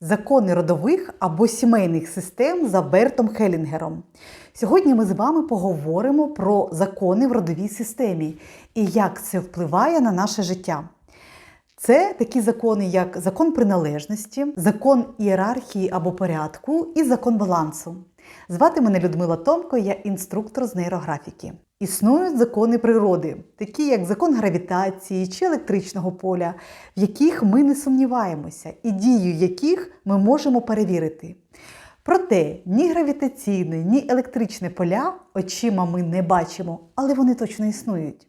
Закони родових або сімейних систем за Бертом Хелінгером. Сьогодні ми з вами поговоримо про закони в родовій системі і як це впливає на наше життя. Це такі закони, як закон приналежності, закон ієрархії або порядку і закон балансу. Звати мене Людмила Томко, я інструктор з нейрографіки. Існують закони природи, такі як закон гравітації чи електричного поля, в яких ми не сумніваємося, і дію яких ми можемо перевірити. Проте ні гравітаційне, ні електричне поля очима ми не бачимо, але вони точно існують.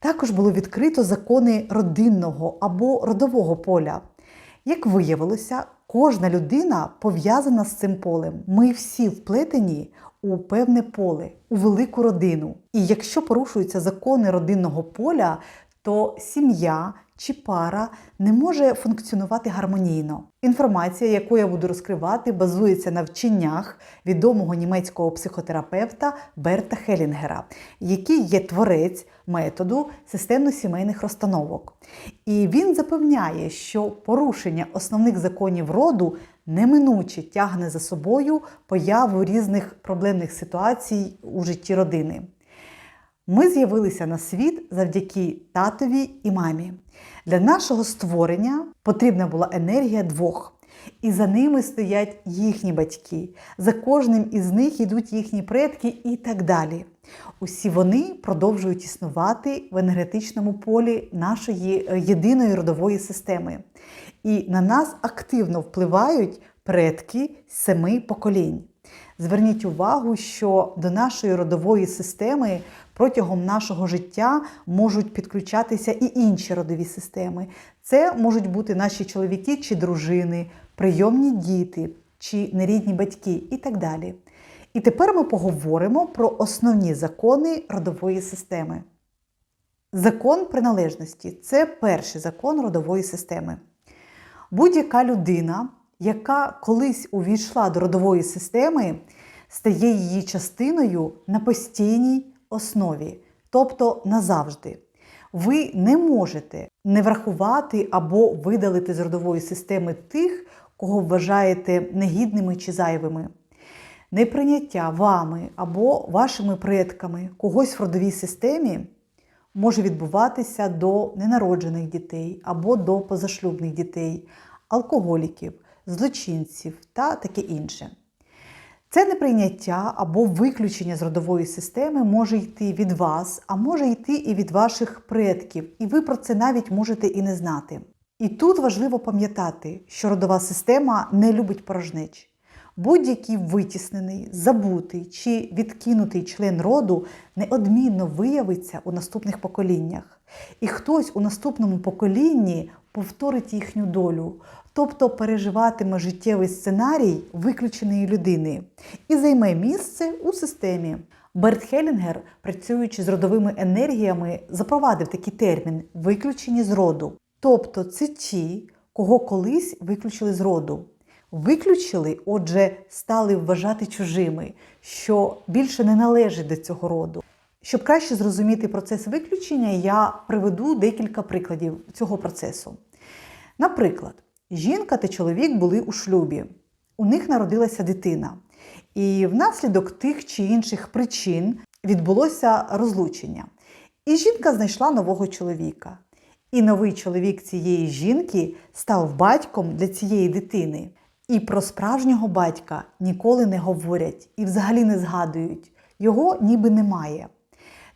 Також було відкрито закони родинного або родового поля. Як виявилося, кожна людина пов'язана з цим полем. Ми всі вплетені у певне поле, у велику родину. І якщо порушуються закони родинного поля, то сім'я чи пара не може функціонувати гармонійно. Інформація, яку я буду розкривати, базується на вченнях відомого німецького психотерапевта Берта Хелінгера, який є творець методу системно-сімейних розстановок. І він запевняє, що порушення основних законів роду неминуче тягне за собою появу різних проблемних ситуацій у житті родини. Ми з'явилися на світ завдяки татові і мамі. Для нашого створення потрібна була енергія двох. І за ними стоять їхні батьки. За кожним із них йдуть їхні предки і так далі. Усі вони продовжують існувати в енергетичному полі нашої е, єдиної родової системи. І на нас активно впливають предки семи поколінь. Зверніть увагу, що до нашої родової системи протягом нашого життя можуть підключатися і інші родові системи. Це можуть бути наші чоловіки чи дружини, прийомні діти чи нерідні батьки і так далі. І тепер ми поговоримо про основні закони родової системи. Закон приналежності це перший закон родової системи. Будь-яка людина, яка колись увійшла до родової системи, стає її частиною на постійній основі, тобто назавжди. Ви не можете не врахувати або видалити з родової системи тих, кого вважаєте негідними чи зайвими. Неприйняття вами або вашими предками когось в родовій системі може відбуватися до ненароджених дітей або до позашлюбних дітей, алкоголіків, злочинців та таке інше. Це неприйняття або виключення з родової системи може йти від вас, а може йти і від ваших предків, і ви про це навіть можете і не знати. І тут важливо пам'ятати, що родова система не любить порожнеч. Будь-який витіснений, забутий чи відкинутий член роду неодмінно виявиться у наступних поколіннях. І хтось у наступному поколінні повторить їхню долю, тобто переживатиме життєвий сценарій виключеної людини і займе місце у системі. Берт Хелінгер, працюючи з родовими енергіями, запровадив такий термін виключені з роду. Тобто це ті, кого колись виключили з роду. Виключили, отже, стали вважати чужими, що більше не належить до цього роду. Щоб краще зрозуміти процес виключення, я приведу декілька прикладів цього процесу. Наприклад, жінка та чоловік були у шлюбі, у них народилася дитина, і внаслідок тих чи інших причин відбулося розлучення. І жінка знайшла нового чоловіка. І новий чоловік цієї жінки став батьком для цієї дитини. І про справжнього батька ніколи не говорять і взагалі не згадують. Його ніби немає.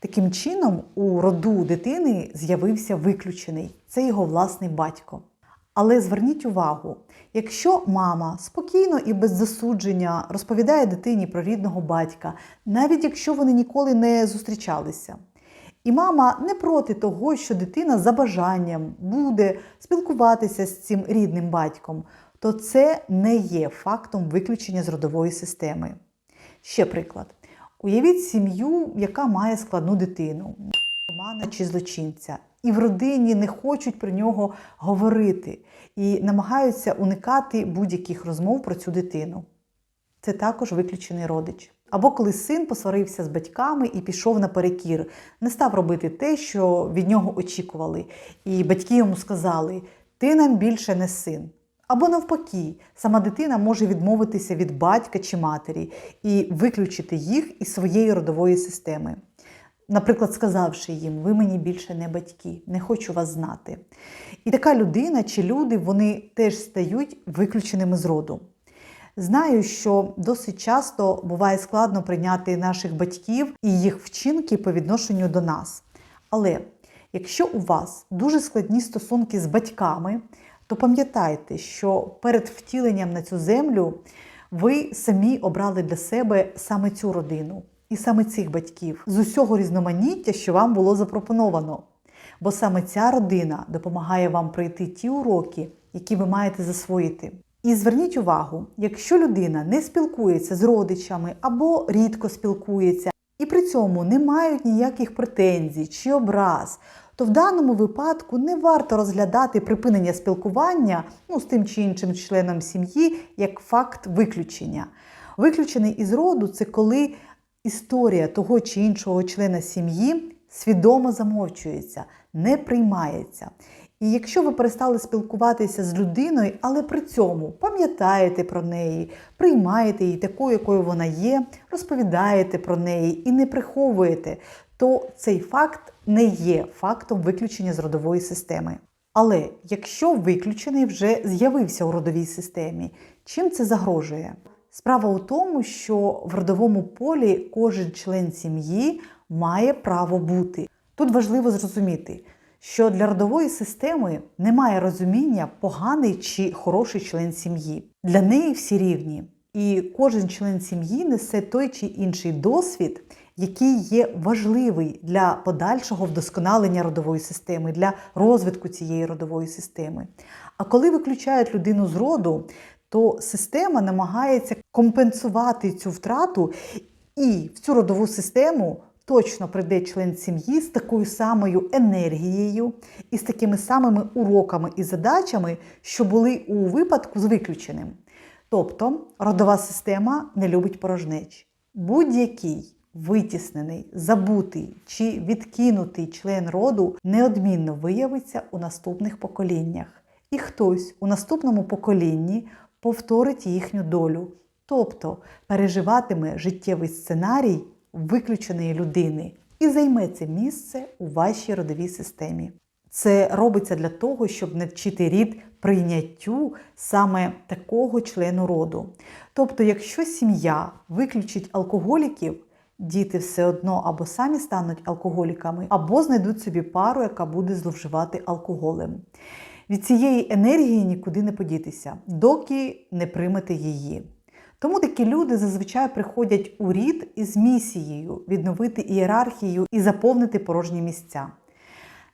Таким чином, у роду дитини з'явився виключений це його власний батько. Але зверніть увагу, якщо мама спокійно і без засудження розповідає дитині про рідного батька, навіть якщо вони ніколи не зустрічалися, і мама не проти того, що дитина за бажанням буде спілкуватися з цим рідним батьком, то це не є фактом виключення з родової системи. Ще приклад. Уявіть сім'ю, яка має складну дитину, романа чи злочинця, і в родині не хочуть про нього говорити і намагаються уникати будь-яких розмов про цю дитину. Це також виключений родич. Або коли син посварився з батьками і пішов наперекір, не став робити те, що від нього очікували. І батьки йому сказали: Ти нам більше не син. Або навпаки, сама дитина може відмовитися від батька чи матері і виключити їх із своєї родової системи. Наприклад, сказавши їм, ви мені більше не батьки, не хочу вас знати. І така людина чи люди вони теж стають виключеними з роду. Знаю, що досить часто буває складно прийняти наших батьків і їх вчинки по відношенню до нас. Але якщо у вас дуже складні стосунки з батьками, то пам'ятайте, що перед втіленням на цю землю ви самі обрали для себе саме цю родину і саме цих батьків з усього різноманіття, що вам було запропоновано. Бо саме ця родина допомагає вам пройти ті уроки, які ви маєте засвоїти. І зверніть увагу, якщо людина не спілкується з родичами або рідко спілкується, і при цьому не мають ніяких претензій чи образ, то в даному випадку не варто розглядати припинення спілкування ну, з тим чи іншим членом сім'ї як факт виключення. Виключений із роду це коли історія того чи іншого члена сім'ї свідомо замовчується, не приймається. І якщо ви перестали спілкуватися з людиною, але при цьому пам'ятаєте про неї, приймаєте її такою, якою вона є, розповідаєте про неї і не приховуєте, то цей факт не є фактом виключення з родової системи. Але якщо виключений вже з'явився у родовій системі, чим це загрожує? Справа у тому, що в родовому полі кожен член сім'ї має право бути. Тут важливо зрозуміти, що для родової системи немає розуміння поганий чи хороший член сім'ї. Для неї всі рівні. І кожен член сім'ї несе той чи інший досвід, який є важливий для подальшого вдосконалення родової системи, для розвитку цієї родової системи. А коли виключають людину з роду, то система намагається компенсувати цю втрату, і в цю родову систему точно прийде член сім'ї з такою самою енергією і з такими самими уроками і задачами, що були у випадку з виключеним. Тобто родова система не любить порожнеч. Будь-який витіснений, забутий чи відкинутий член роду неодмінно виявиться у наступних поколіннях. І хтось у наступному поколінні повторить їхню долю, тобто переживатиме життєвий сценарій виключеної людини і займе це місце у вашій родовій системі. Це робиться для того, щоб навчити рід прийняттю саме такого члену роду. Тобто, якщо сім'я виключить алкоголіків, діти все одно або самі стануть алкоголіками, або знайдуть собі пару, яка буде зловживати алкоголем. Від цієї енергії нікуди не подітися, доки не приймете її. Тому такі люди зазвичай приходять у рід із місією відновити ієрархію і заповнити порожні місця.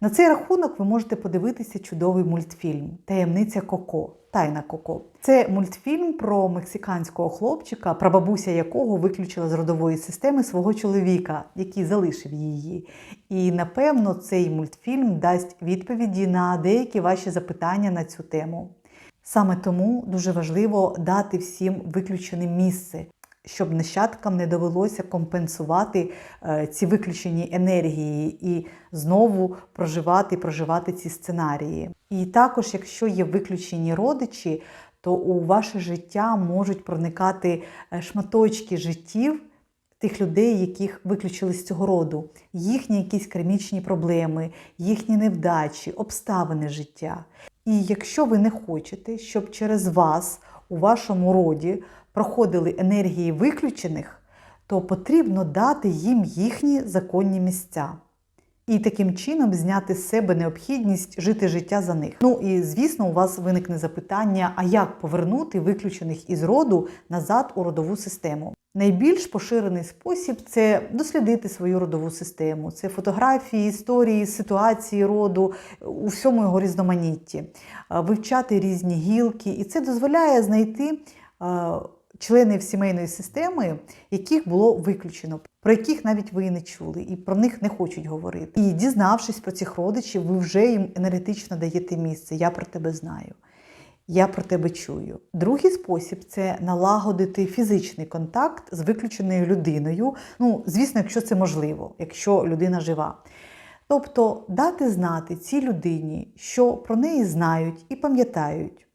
На цей рахунок ви можете подивитися чудовий мультфільм Таємниця Коко. Тайна Коко. Це мультфільм про мексиканського хлопчика, прабабуся якого виключила з родової системи свого чоловіка, який залишив її. І напевно цей мультфільм дасть відповіді на деякі ваші запитання на цю тему. Саме тому дуже важливо дати всім виключеним місце, щоб нащадкам не довелося компенсувати е, ці виключені енергії і знову проживати проживати ці сценарії. І також, якщо є виключені родичі, то у ваше життя можуть проникати е, шматочки життів. Тих людей, яких виключили з цього роду, їхні якісь кармічні проблеми, їхні невдачі, обставини життя. І якщо ви не хочете, щоб через вас у вашому роді проходили енергії виключених, то потрібно дати їм їхні законні місця. І таким чином зняти з себе необхідність жити життя за них. Ну і звісно, у вас виникне запитання: а як повернути виключених із роду назад у родову систему? Найбільш поширений спосіб це дослідити свою родову систему, це фотографії, історії, ситуації роду у всьому його різноманітті, вивчати різні гілки, і це дозволяє знайти членів сімейної системи, яких було виключено, про яких навіть ви не чули, і про них не хочуть говорити. І дізнавшись про цих родичів, ви вже їм енергетично даєте місце. Я про тебе знаю. Я про тебе чую. Другий спосіб це налагодити фізичний контакт з виключеною людиною. Ну, звісно, якщо це можливо, якщо людина жива. Тобто дати знати цій людині, що про неї знають і пам'ятають.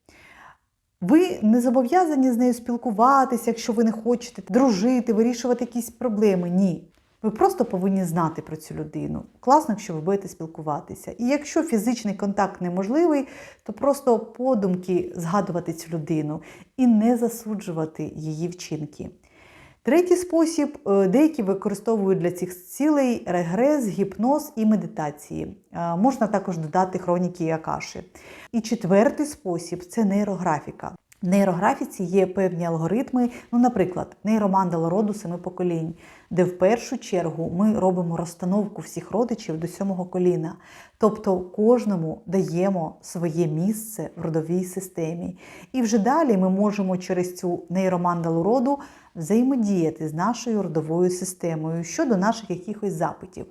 Ви не зобов'язані з нею спілкуватися, якщо ви не хочете дружити, вирішувати якісь проблеми. Ні. Ви просто повинні знати про цю людину. Класно, якщо ви будете спілкуватися. І якщо фізичний контакт неможливий, то просто подумки згадувати цю людину і не засуджувати її вчинки. Третій спосіб е, деякі використовують для цих цілей регрес, гіпноз і медитації. Е, Можна також додати хроніки акаші. І четвертий спосіб це нейрографіка. Нейрографіці є певні алгоритми, ну, наприклад, нейромандала роду семи поколінь, де в першу чергу ми робимо розстановку всіх родичів до сьомого коліна. Тобто кожному даємо своє місце в родовій системі. І вже далі ми можемо через цю нейромандалу роду взаємодіяти з нашою родовою системою щодо наших якихось запитів.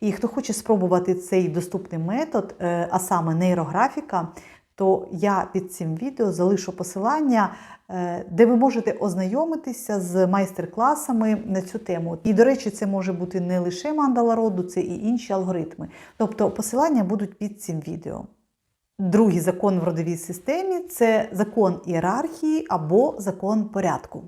І хто хоче спробувати цей доступний метод, е, а саме нейрографіка, то я під цим відео залишу посилання, е, де ви можете ознайомитися з майстер-класами на цю тему. І, до речі, це може бути не лише мандала роду, це і інші алгоритми. Тобто посилання будуть під цим відео. Другий закон в родовій системі це закон ієрархії або закон порядку.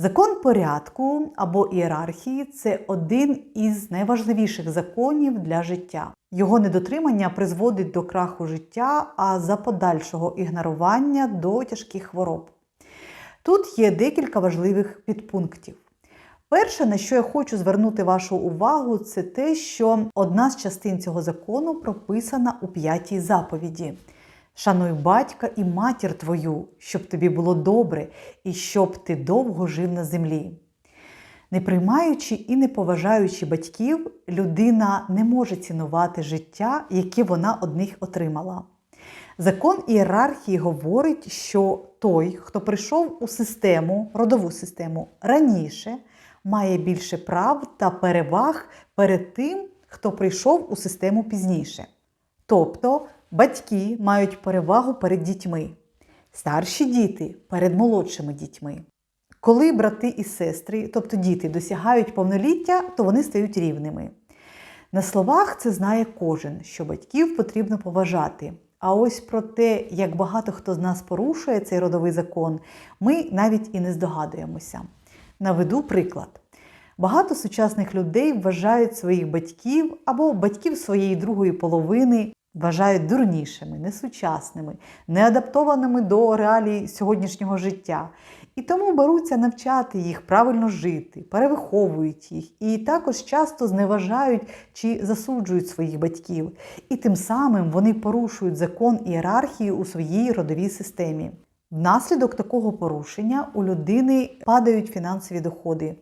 Закон порядку або ієрархії це один із найважливіших законів для життя. Його недотримання призводить до краху життя, а за подальшого ігнорування до тяжких хвороб. Тут є декілька важливих підпунктів. Перше, на що я хочу звернути вашу увагу, це те, що одна з частин цього закону прописана у п'ятій заповіді. Шануй батька і матір твою, щоб тобі було добре і щоб ти довго жив на землі. Не приймаючи і не поважаючи батьків, людина не може цінувати життя, яке вона одних отримала. Закон ієрархії говорить, що той, хто прийшов у систему, родову систему раніше, має більше прав та переваг перед тим, хто прийшов у систему пізніше. Тобто батьки мають перевагу перед дітьми, старші діти перед молодшими дітьми. Коли брати і сестри, тобто діти, досягають повноліття, то вони стають рівними. На словах це знає кожен, що батьків потрібно поважати. А ось про те, як багато хто з нас порушує цей родовий закон, ми навіть і не здогадуємося. Наведу приклад. Багато сучасних людей вважають своїх батьків або батьків своєї другої половини вважають дурнішими, несучасними, неадаптованими до реалій сьогоднішнього життя. І тому беруться навчати їх правильно жити, перевиховують їх і також часто зневажають чи засуджують своїх батьків. І тим самим вони порушують закон ієрархії у своїй родовій системі. Внаслідок такого порушення у людини падають фінансові доходи,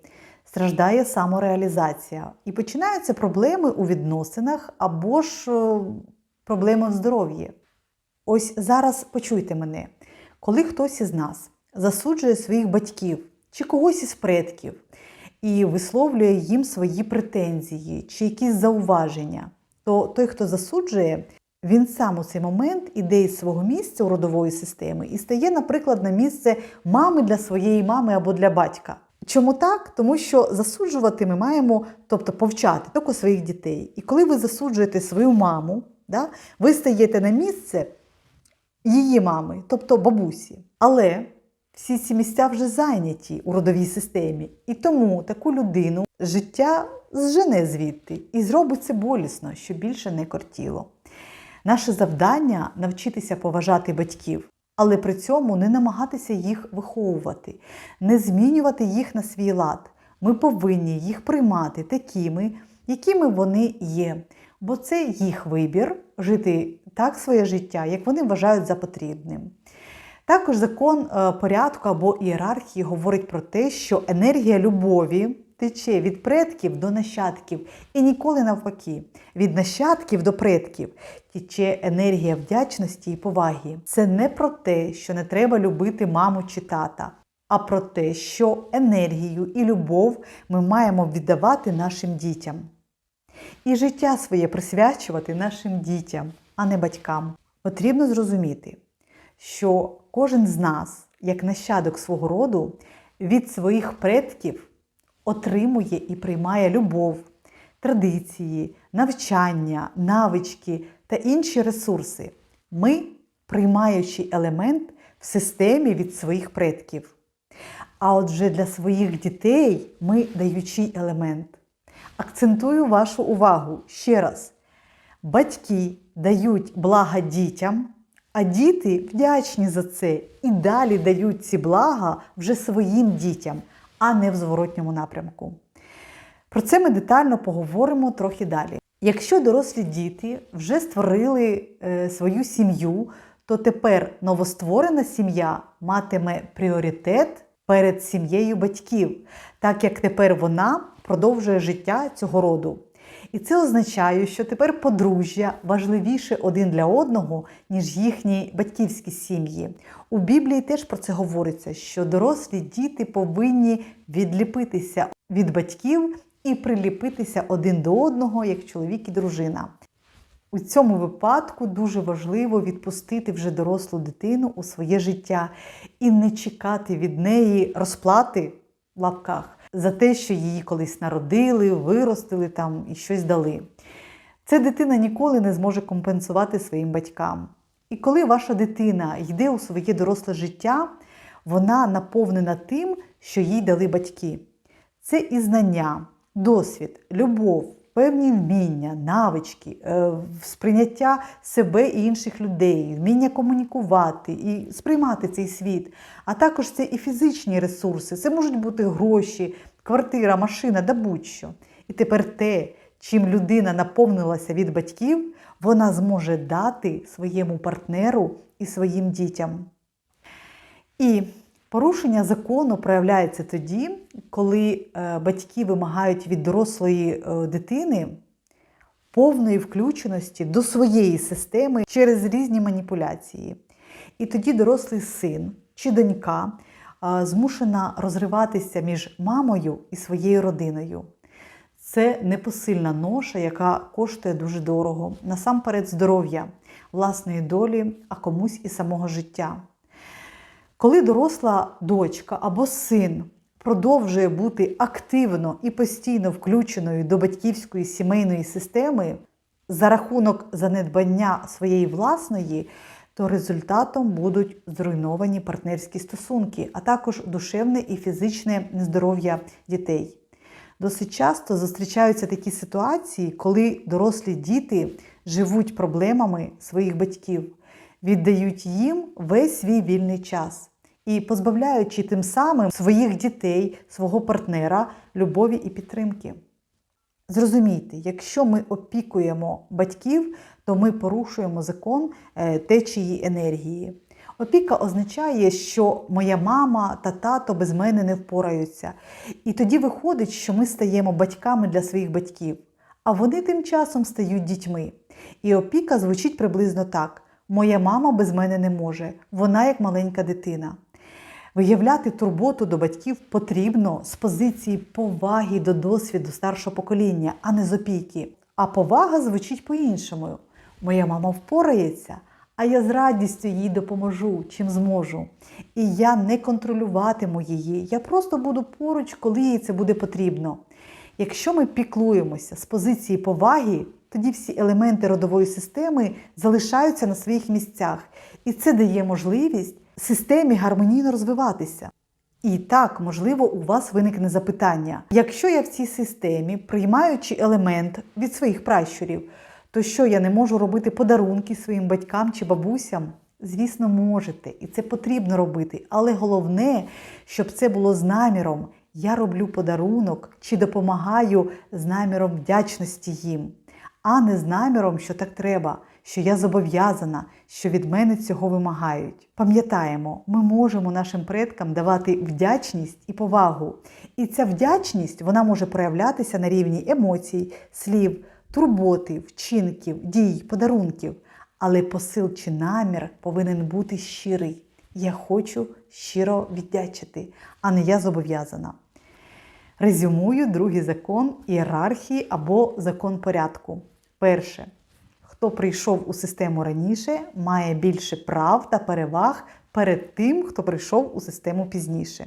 страждає самореалізація і починаються проблеми у відносинах або ж проблеми в здоров'ї. Ось зараз почуйте мене, коли хтось із нас засуджує своїх батьків чи когось із предків і висловлює їм свої претензії чи якісь зауваження, то той, хто засуджує, він сам у цей момент іде із свого місця у родової системи і стає, наприклад, на місце мами для своєї мами або для батька. Чому так? Тому що засуджувати ми маємо, тобто повчати тільки своїх дітей. І коли ви засуджуєте свою маму, да, ви стаєте на місце її мами, тобто бабусі. Але всі ці місця вже зайняті у родовій системі. І тому таку людину життя зжене звідти і зробить це болісно, щоб більше не кортіло. Наше завдання навчитися поважати батьків, але при цьому не намагатися їх виховувати, не змінювати їх на свій лад. Ми повинні їх приймати такими, якими вони є. Бо це їх вибір жити так своє життя, як вони вважають за потрібним. Також закон е, порядку або ієрархії говорить про те, що енергія любові тече від предків до нащадків і ніколи навпаки. Від нащадків до предків тече енергія вдячності і поваги. Це не про те, що не треба любити маму чи тата, а про те, що енергію і любов ми маємо віддавати нашим дітям. І життя своє присвячувати нашим дітям, а не батькам. Потрібно зрозуміти, що кожен з нас, як нащадок свого роду, від своїх предків отримує і приймає любов, традиції, навчання, навички та інші ресурси. Ми, приймаючи елемент в системі від своїх предків. А отже, для своїх дітей ми даючий елемент. Акцентую вашу увагу ще раз: батьки дають блага дітям, а діти вдячні за це і далі дають ці блага вже своїм дітям, а не в зворотньому напрямку. Про це ми детально поговоримо трохи далі. Якщо дорослі діти вже створили е, свою сім'ю, то тепер новостворена сім'я матиме пріоритет перед сім'єю батьків, так як тепер вона продовжує життя цього роду. І це означає, що тепер подружжя важливіше один для одного, ніж їхні батьківські сім'ї. У Біблії теж про це говориться, що дорослі діти повинні відліпитися від батьків і приліпитися один до одного, як чоловік і дружина. У цьому випадку дуже важливо відпустити вже дорослу дитину у своє життя і не чекати від неї розплати в лапках за те, що її колись народили, виростили там і щось дали. Ця дитина ніколи не зможе компенсувати своїм батькам. І коли ваша дитина йде у своє доросле життя, вона наповнена тим, що їй дали батьки. Це і знання, досвід, любов, певні вміння, навички, е, сприйняття себе і інших людей, вміння комунікувати і сприймати цей світ. А також це і фізичні ресурси, це можуть бути гроші, квартира, машина да будь-що. І тепер те, чим людина наповнилася від батьків, вона зможе дати своєму партнеру і своїм дітям. І Порушення закону проявляється тоді, коли е, батьки вимагають від дорослої е, дитини повної включеності до своєї системи через різні маніпуляції. І тоді дорослий син чи донька е, змушена розриватися між мамою і своєю родиною. Це непосильна ноша, яка коштує дуже дорого, насамперед здоров'я, власної долі, а комусь і самого життя. Коли доросла дочка або син продовжує бути активно і постійно включеною до батьківської сімейної системи за рахунок занедбання своєї власної, то результатом будуть зруйновані партнерські стосунки, а також душевне і фізичне нездоров'я дітей. Досить часто зустрічаються такі ситуації, коли дорослі діти живуть проблемами своїх батьків віддають їм весь свій вільний час і позбавляючи тим самим своїх дітей, свого партнера любові і підтримки. Зрозумійте, якщо ми опікуємо батьків, то ми порушуємо закон е, течії енергії. Опіка означає, що моя мама та тато без мене не впораються. І тоді виходить, що ми стаємо батьками для своїх батьків, а вони тим часом стають дітьми. І опіка звучить приблизно так: Моя мама без мене не може, вона як маленька дитина. Виявляти турботу до батьків потрібно з позиції поваги до досвіду старшого покоління, а не з опіки. А повага звучить по-іншому. Моя мама впорається, а я з радістю їй допоможу, чим зможу. І я не контролюватиму її. Я просто буду поруч, коли їй це буде потрібно. Якщо ми піклуємося з позиції поваги, тоді всі елементи родової системи залишаються на своїх місцях, і це дає можливість системі гармонійно розвиватися. І так, можливо, у вас виникне запитання: якщо я в цій системі, приймаючи елемент від своїх пращурів, то що я не можу робити подарунки своїм батькам чи бабусям? Звісно, можете, і це потрібно робити. Але головне, щоб це було з наміром. Я роблю подарунок чи допомагаю з наміром вдячності їм а не з наміром, що так треба, що я зобов'язана, що від мене цього вимагають. Пам'ятаємо, ми можемо нашим предкам давати вдячність і повагу. І ця вдячність вона може проявлятися на рівні емоцій, слів, турботи, вчинків, дій, подарунків. Але посил чи намір повинен бути щирий. Я хочу щиро віддячити, а не я зобов'язана. Резюмую другий закон ієрархії або закон порядку. Перше, хто прийшов у систему раніше, має більше прав та переваг перед тим, хто прийшов у систему пізніше.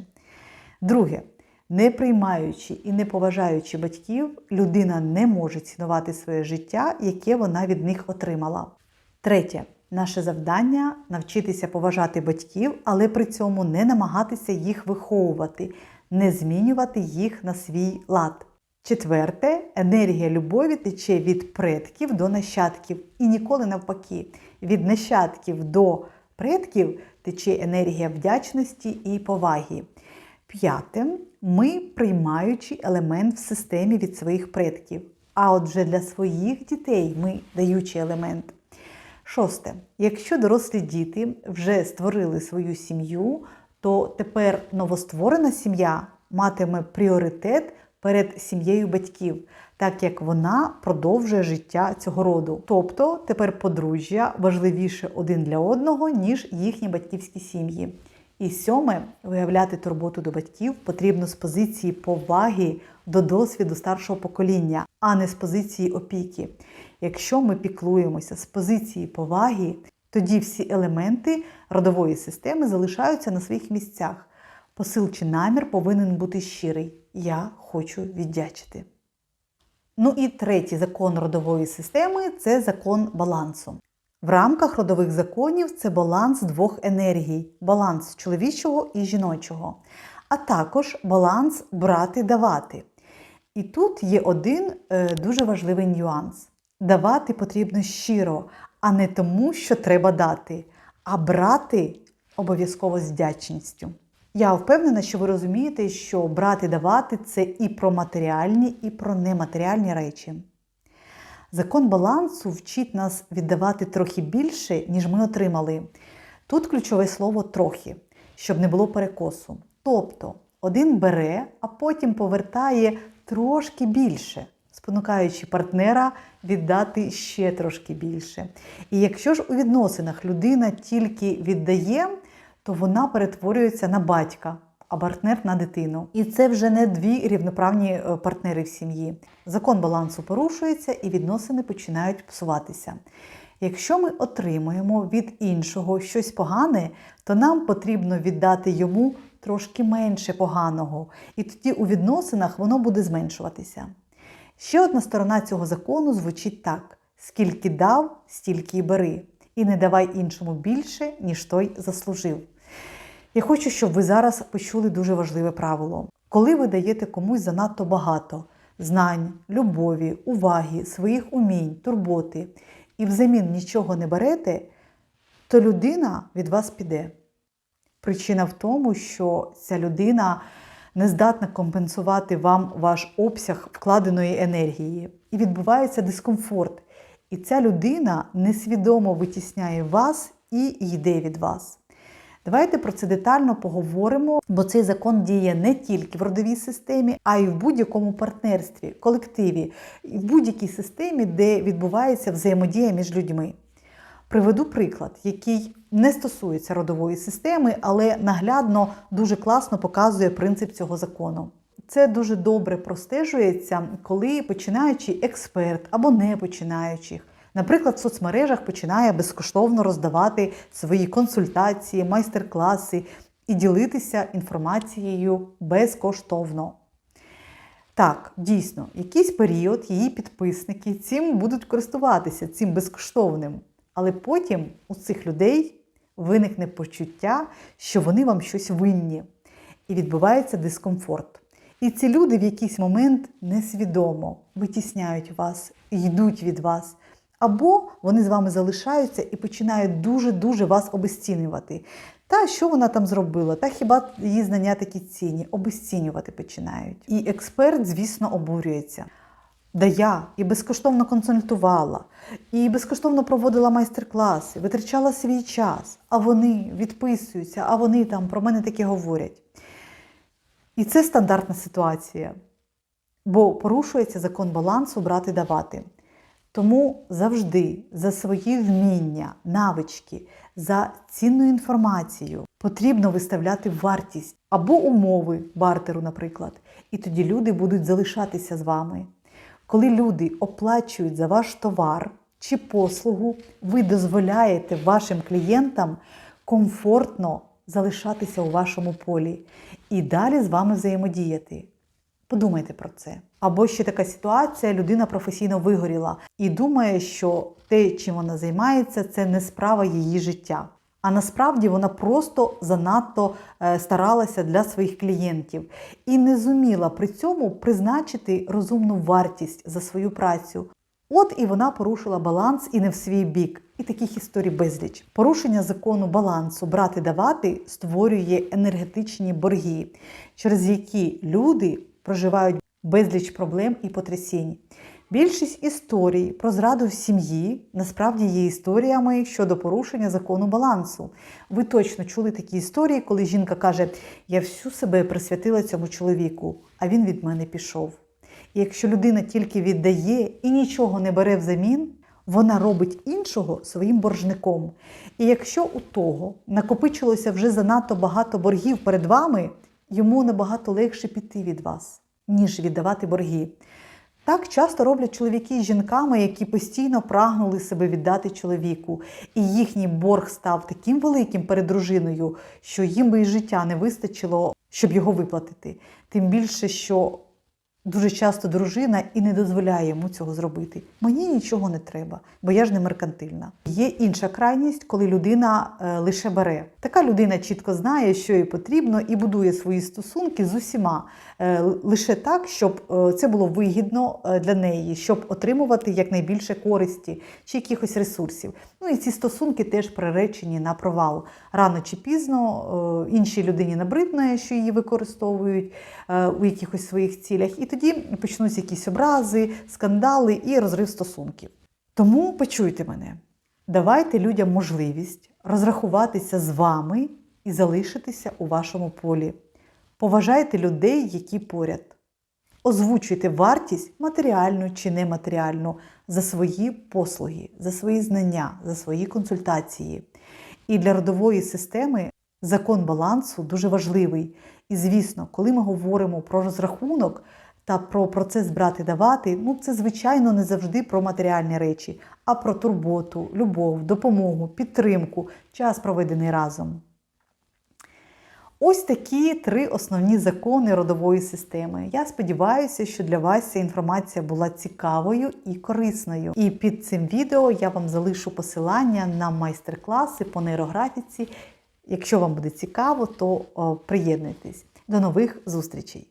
Друге, не приймаючи і не поважаючи батьків, людина не може цінувати своє життя, яке вона від них отримала. Третє, Наше завдання навчитися поважати батьків, але при цьому не намагатися їх виховувати, не змінювати їх на свій лад. Четверте, енергія любові тече від предків до нащадків. І ніколи навпаки, від нащадків до предків тече енергія вдячності і поваги. П'яте, ми приймаючий елемент в системі від своїх предків. А отже, для своїх дітей ми даючий елемент. Шосте. Якщо дорослі діти вже створили свою сім'ю, то тепер новостворена сім'я матиме пріоритет перед сім'єю батьків, так як вона продовжує життя цього роду. Тобто тепер подружжя важливіше один для одного, ніж їхні батьківські сім'ї. І сьоме, виявляти турботу до батьків потрібно з позиції поваги до досвіду старшого покоління, а не з позиції опіки. Якщо ми піклуємося з позиції поваги, тоді всі елементи родової системи залишаються на своїх місцях. Посил чи намір повинен бути щирий. Я хочу віддячити. Ну і третій закон родової системи це закон балансу. В рамках родових законів це баланс двох енергій: баланс чоловічого і жіночого, а також баланс брати-давати. І тут є один е, дуже важливий нюанс: давати потрібно щиро, а не тому, що треба дати, а брати обов'язково з вдячністю. Я впевнена, що ви розумієте, що брати давати це і про матеріальні, і про нематеріальні речі. Закон балансу вчить нас віддавати трохи більше, ніж ми отримали. Тут ключове слово трохи, щоб не було перекосу. Тобто один бере, а потім повертає трошки більше, спонукаючи партнера віддати ще трошки більше. І якщо ж у відносинах людина тільки віддає, то вона перетворюється на батька, а партнер на дитину. І це вже не дві рівноправні е, партнери в сім'ї. Закон балансу порушується і відносини починають псуватися. Якщо ми отримуємо від іншого щось погане, то нам потрібно віддати йому трошки менше поганого, і тоді у відносинах воно буде зменшуватися. Ще одна сторона цього закону звучить так: скільки дав, стільки й бери, і не давай іншому більше, ніж той заслужив. Я хочу, щоб ви зараз почули дуже важливе правило. Коли ви даєте комусь занадто багато знань, любові, уваги, своїх умінь, турботи, і взамін нічого не берете, то людина від вас піде. Причина в тому, що ця людина не здатна компенсувати вам ваш обсяг вкладеної енергії, і відбувається дискомфорт. І ця людина несвідомо витісняє вас і йде від вас. Давайте про це детально поговоримо, бо цей закон діє не тільки в родовій системі, а й в будь-якому партнерстві, колективі, в будь-якій системі, де відбувається взаємодія між людьми. Приведу приклад, який не стосується родової системи, але наглядно дуже класно показує принцип цього закону. Це дуже добре простежується, коли починаючий експерт або не починаючих, наприклад, в соцмережах починає безкоштовно роздавати свої консультації, майстер-класи і ділитися інформацією безкоштовно. Так, дійсно, якийсь період її підписники цим будуть користуватися, цим безкоштовним. Але потім у цих людей виникне почуття, що вони вам щось винні, і відбувається дискомфорт. І ці люди в якийсь момент несвідомо витісняють вас, йдуть від вас. Або вони з вами залишаються і починають дуже-дуже вас обесцінювати. Та що вона там зробила? Та хіба її знання такі цінні? Обесцінювати починають. І експерт, звісно, обурюється. Да я і безкоштовно консультувала, і безкоштовно проводила майстер-класи, витрачала свій час, а вони відписуються, а вони там про мене таке говорять. І це стандартна ситуація, бо порушується закон балансу брати давати. Тому завжди за свої вміння, навички, за цінну інформацію потрібно виставляти вартість або умови бартеру, наприклад. І тоді люди будуть залишатися з вами. Коли люди оплачують за ваш товар чи послугу, ви дозволяєте вашим клієнтам комфортно залишатися у вашому полі і далі з вами взаємодіяти. Подумайте про це. Або ще така ситуація: людина професійно вигоріла і думає, що те, чим вона займається, це не справа її життя. А насправді вона просто занадто е, старалася для своїх клієнтів і не зуміла при цьому призначити розумну вартість за свою працю. От і вона порушила баланс і не в свій бік. І таких історій безліч. Порушення закону балансу брати давати створює енергетичні борги, через які люди проживають безліч проблем і потрясінь. Більшість історій про зраду в сім'ї насправді є історіями щодо порушення закону балансу. Ви точно чули такі історії, коли жінка каже: Я всю себе присвятила цьому чоловіку, а він від мене пішов. І якщо людина тільки віддає і нічого не бере взамін, вона робить іншого своїм боржником. І якщо у того накопичилося вже занадто багато боргів перед вами, йому набагато легше піти від вас, ніж віддавати борги. Так часто роблять чоловіки з жінками, які постійно прагнули себе віддати чоловіку, і їхній борг став таким великим перед дружиною, що їм би і життя не вистачило, щоб його виплатити. Тим більше, що дуже часто дружина і не дозволяє йому цього зробити. Мені нічого не треба, бо я ж не меркантильна. Є інша крайність, коли людина е, лише бере. Така людина чітко знає, що їй потрібно, і будує свої стосунки з усіма е, лише так, щоб е, це було вигідно для неї, щоб отримувати якнайбільше користі чи якихось ресурсів. Ну і ці стосунки теж приречені на провал. Рано чи пізно іншій людині набридне, що її використовують у якихось своїх цілях, і тоді почнуться якісь образи, скандали і розрив стосунків. Тому почуйте мене, давайте людям можливість розрахуватися з вами і залишитися у вашому полі. Поважайте людей, які поряд. Озвучуйте вартість матеріальну чи нематеріальну за свої послуги, за свої знання, за свої консультації. І для родової системи закон балансу дуже важливий. І, звісно, коли ми говоримо про розрахунок та про процес брати-давати, ну це, звичайно, не завжди про матеріальні речі, а про турботу, любов, допомогу, підтримку, час проведений разом. Ось такі три основні закони родової системи. Я сподіваюся, що для вас ця інформація була цікавою і корисною. І під цим відео я вам залишу посилання на майстер-класи по нейрографіці. Якщо вам буде цікаво, то о, приєднуйтесь. До нових зустрічей!